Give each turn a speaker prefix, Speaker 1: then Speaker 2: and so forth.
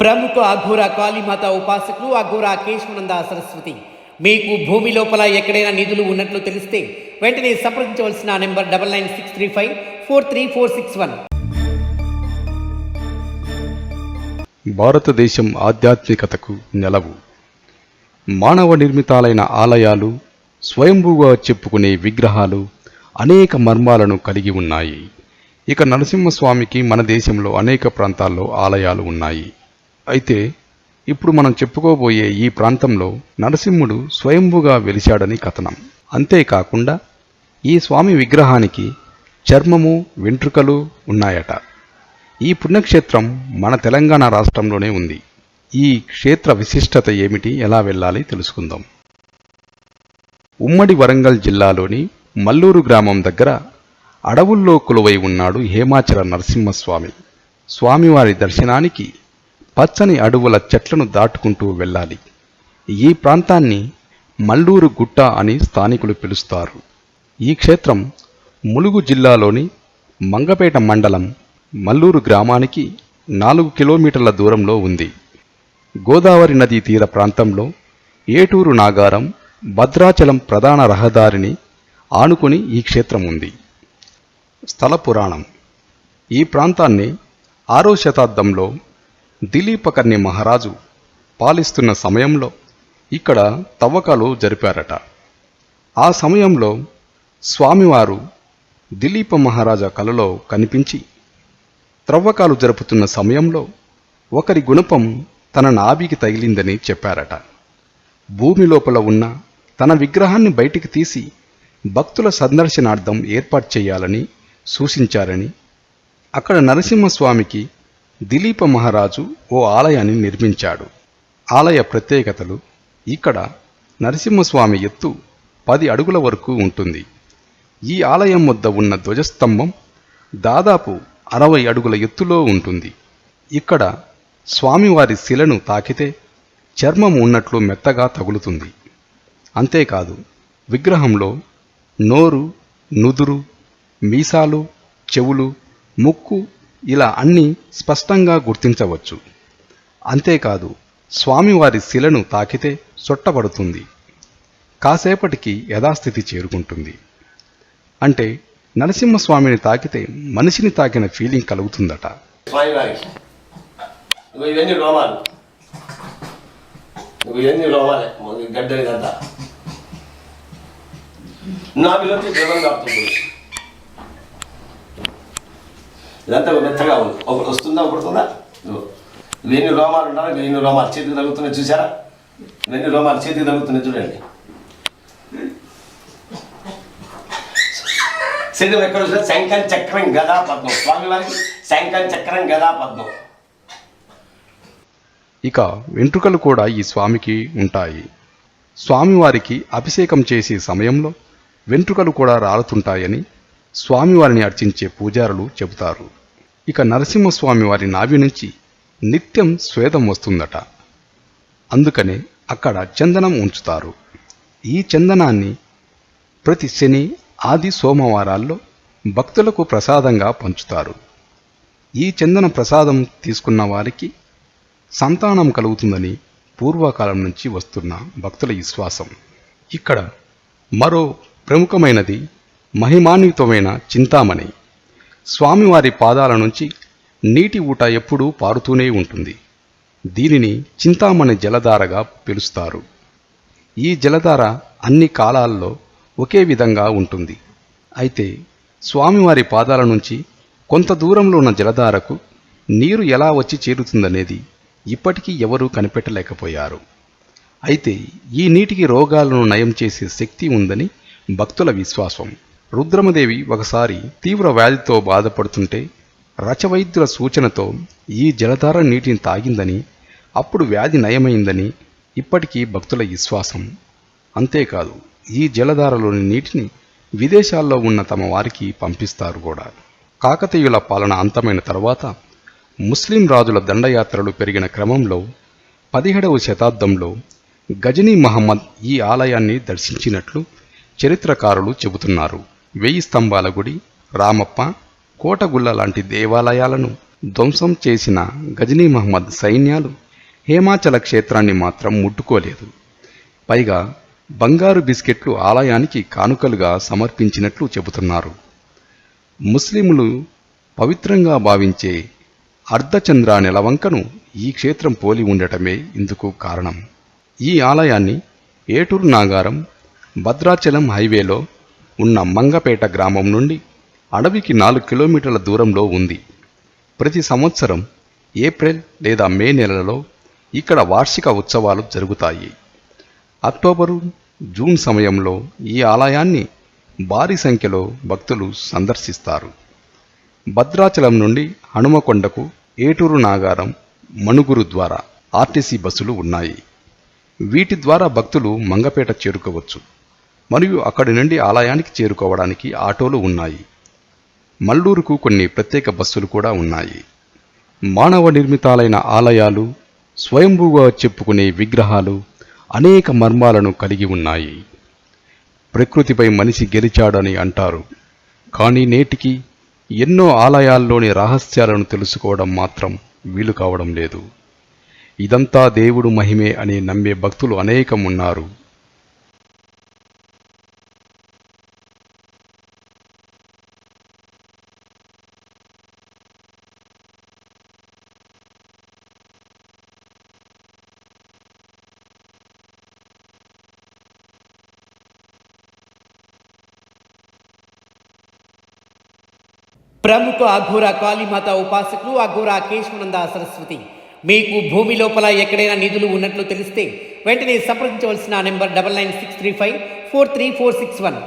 Speaker 1: ప్రముఖ అఘోర కాళీమాత ఉపాసకులు అఘోర కేశవనంద సరస్వతి. మీకు భూమి లోపల ఎక్కడైనా నిధులు ఉన్నట్లు తెలిస్తే వెంటనే సంప్రదించవలసిన number double nine six three five four three four six one.
Speaker 2: భారతదేశం ఆధ్యాత్మికతకు నెలవు. మానవ నిర్మితాలైన ఆలయాలు స్వయంభూగా చెప్పుకునే విగ్రహాలు అనేక మర్మాలను కలిగి ఉన్నాయి. ఇక నరసింహస్వామికి మన దేశంలో అనేక ప్రాంతాల్లో ఆలయాలు ఉన్నాయి. అయితే ఇప్పుడు మనం చెప్పుకోబోయే ఈ ప్రాంతంలో నరసింహుడు స్వయంభుగా వెలిశాడని కథనం. అంతేకాకుండా ఈ స్వామి విగ్రహానికి చర్మము వెంట్రుకలు ఉన్నాయట. ఈ పుణ్యక్షేత్రం మన తెలంగాణ రాష్ట్రంలోనే ఉంది. ఈ క్షేత్ర విశిష్టత ఏమిటి ఎలా వెళ్ళాలి తెలుసుకుందాం. ఉమ్మడి వరంగల్ జిల్లాలోని మల్లూరు గ్రామం దగ్గర అడవుల్లో కొలువై ఉన్నాడు హేమాచల నరసింహస్వామి. స్వామివారి దర్శనానికి పచ్చని అడవుల చెట్లను దాటుకుంటూ వెళ్ళాలి. ఈ ప్రాంతాన్ని మల్లూరు గుట్ట అని స్థానికులు పిలుస్తారు. ఈ క్షేత్రం ములుగు జిల్లాలోని మంగపేట మండలం మల్లూరు గ్రామానికి నాలుగు కిలోమీటర్ల దూరంలో ఉంది. గోదావరి నదీ తీర ప్రాంతంలో ఏటూరు నాగారం భద్రాచలం ప్రధాన రహదారిని ఆనుకుని ఈ క్షేత్రం ఉంది. స్థల పురాణం. ఈ ప్రాంతాన్ని ఆరో శతాబ్దంలో దిలీపకర్ణి మహారాజు పాలిస్తున్న సమయంలో ఇక్కడ తవ్వకాలు జరిపారట. ఆ సమయంలో స్వామివారు దిలీప మహారాజా కలలో కనిపించి త్రవ్వకాలు జరుపుతున్న సమయంలో ఒకరి గుణపం తన నాభికి తగిలిందని చెప్పారట. భూమి లోపల ఉన్న తన విగ్రహాన్ని బయటికి తీసి భక్తుల సందర్శనార్థం ఏర్పాటు చేయాలని సూచించారని అక్కడ నరసింహస్వామికి దిలీప మహారాజు ఓ ఆలయాన్ని నిర్మించాడు. ఆలయ ప్రత్యేకతలు ఇక్కడ నరసింహస్వామి ఎత్తు పది అడుగుల వరకు ఉంటుంది. ఈ ఆలయం వద్ద ఉన్న ధ్వజస్తంభం దాదాపు అరవై అడుగుల ఎత్తులో ఉంటుంది. ఇక్కడ స్వామివారి శిలను తాకితే చర్మం ఉన్నట్లు మెత్తగా తగులుతుంది. అంతేకాదు విగ్రహంలో నోరు నుదురు మీసాలు చెవులు ముక్కు ఇలా అన్నీ స్పష్టంగా గుర్తించవచ్చు. అంతేకాదు స్వామివారి శిలను తాకితే సొట్టబడుతుంది. కాసేపటికి యథాస్థితి చేరుకుంటుంది. అంటే నరసింహస్వామిని తాకితే మనిషిని తాకిన ఫీలింగ్ కలుగుతుందట.
Speaker 3: ఇవన్నీ రోమాలు నువ్వు ఇవన్నీ రోమాలే ఇదంతా మెత్తగా ఉంది. ఒకటి వస్తుందా ఒకటి వస్తుందా? రోమాలు ఉంటారా ఇవన్నీ రోమాలు చేతికి తగ్గుతున్నాయి చూసారా ఇవన్నీ రోమాలు చేతికి తగ్గుతున్నాయి చూడండి. శరీరం ఎక్కడ చూసినా శంఖం చక్రం గదా పద్మం. స్వామివారికి శంఖం చక్రం గదా పద్మం.
Speaker 2: ఇక వెంట్రుకలు కూడా ఈ స్వామికి ఉంటాయి. స్వామివారికి అభిషేకం చేసే సమయంలో వెంట్రుకలు కూడా రాలుతుంటాయని స్వామివారిని అర్చించే పూజారులు చెబుతారు. ఇక నరసింహస్వామి వారి నాభి నుంచి నిత్యం స్వేదం వస్తుందట. అందుకనే అక్కడ చందనం ఉంచుతారు. ఈ చందనాన్ని ప్రతి శని ఆది సోమవారాల్లో భక్తులకు ప్రసాదంగా పంచుతారు. ఈ చందన ప్రసాదం తీసుకున్న వారికి సంతానం కలుగుతుందని పూర్వకాలం నుంచి వస్తున్న భక్తుల విశ్వాసం. ఇక్కడ మరో ప్రముఖమైనది మహిమాన్వితమైన చింతామణి. స్వామివారి పాదాల నుంచి నీటి ఊట ఎప్పుడూ పారుతూనే ఉంటుంది. దీనిని చింతామణి జలధారగా పిలుస్తారు. ఈ జలధార అన్ని కాలాల్లో ఒకే విధంగా ఉంటుంది. అయితే స్వామివారి పాదాల నుంచి కొంత దూరంలో ఉన్న జలధారకు నీరు ఎలా వచ్చి చేరుతుందనేది ఇప్పటికీ ఎవరూ కనిపెట్టలేకపోయారు. అయితే ఈ నీటికి రోగాలను నయం చేసే శక్తి ఉందని భక్తుల విశ్వాసం. రుద్రమదేవి ఒకసారి తీవ్ర వ్యాధితో బాధపడుతుంటే రచవైద్యుల సూచనతో ఈ జలధార నీటిని తాగిందని అప్పుడు వ్యాధి నయమైందని ఇప్పటికీ భక్తుల విశ్వాసం. అంతేకాదు ఈ జలధారలోని నీటిని విదేశాల్లో ఉన్న తమ వారికి పంపిస్తారు కూడా. కాకతీయుల పాలన అంతమైన తర్వాత ముస్లిం రాజుల దండయాత్రలు పెరిగిన క్రమంలో పదిహేడవ శతాబ్దంలో గజనీ మహమ్మద్ ఈ ఆలయాన్ని దర్శించినట్లు చరిత్రకారులు చెబుతున్నారు. వెయ్యి స్తంభాల గుడి రామప్ప కోటగుళ్ళ లాంటి దేవాలయాలను ధ్వంసం చేసిన గజనీ మహమ్మద్ సైన్యాలు హేమాచల క్షేత్రాన్ని మాత్రం ముట్టుకోలేదు. పైగా బంగారు బిస్కెట్లు ఆలయానికి కానుకలుగా సమర్పించినట్లు చెబుతున్నారు. ముస్లింలు పవిత్రంగా భావించే అర్ధచంద్ర నెలవంకను ఈ క్షేత్రం పోలి ఉండటమే ఇందుకు కారణం. ఈ ఆలయాన్ని ఏటూరు నాగారం భద్రాచలం హైవేలో ఉన్న మంగపేట గ్రామం నుండి అడవికి నాలుగు కిలోమీటర్ల దూరంలో ఉంది. ప్రతి సంవత్సరం ఏప్రిల్ లేదా మే నెలలో ఇక్కడ వార్షిక ఉత్సవాలు జరుగుతాయి. అక్టోబరు జూన్ సమయంలో ఈ ఆలయాన్ని భారీ సంఖ్యలో భక్తులు సందర్శిస్తారు. భద్రాచలం నుండి హనుమకొండకు ఏటూరు నాగారం మణుగురు ద్వారా ఆర్టీసీ బస్సులు ఉన్నాయి. వీటి ద్వారా భక్తులు మంగపేట చేరుకోవచ్చు. మరియు అక్కడి నుండి ఆలయానికి చేరుకోవడానికి ఆటోలు ఉన్నాయి. మల్లూరుకు కొన్ని ప్రత్యేక బస్సులు కూడా ఉన్నాయి. మానవ నిర్మితాలైన ఆలయాలు స్వయంభూగా చెప్పుకునే విగ్రహాలు అనేక మర్మాలను కలిగి ఉన్నాయి. ప్రకృతిపై మనిషి గెలిచాడని అంటారు. కానీ నేటికి ఎన్నో ఆలయాల్లోని రహస్యాలను తెలుసుకోవడం మాత్రం వీలు కావడం లేదు. ఇదంతా దేవుడు మహిమే అని నమ్మే భక్తులు అనేకం ఉన్నారు
Speaker 1: ప్రముఖ అఘోర కాళీమాత ఉపాసకులు అఘోర కేశవనంద సరస్వతి. మీకు భూమి లోపల ఎక్కడైనా నిధులు ఉన్నట్లు తెలిస్తే వెంటనే సంప్రదించవలసిన number double nine six three five four three four six one.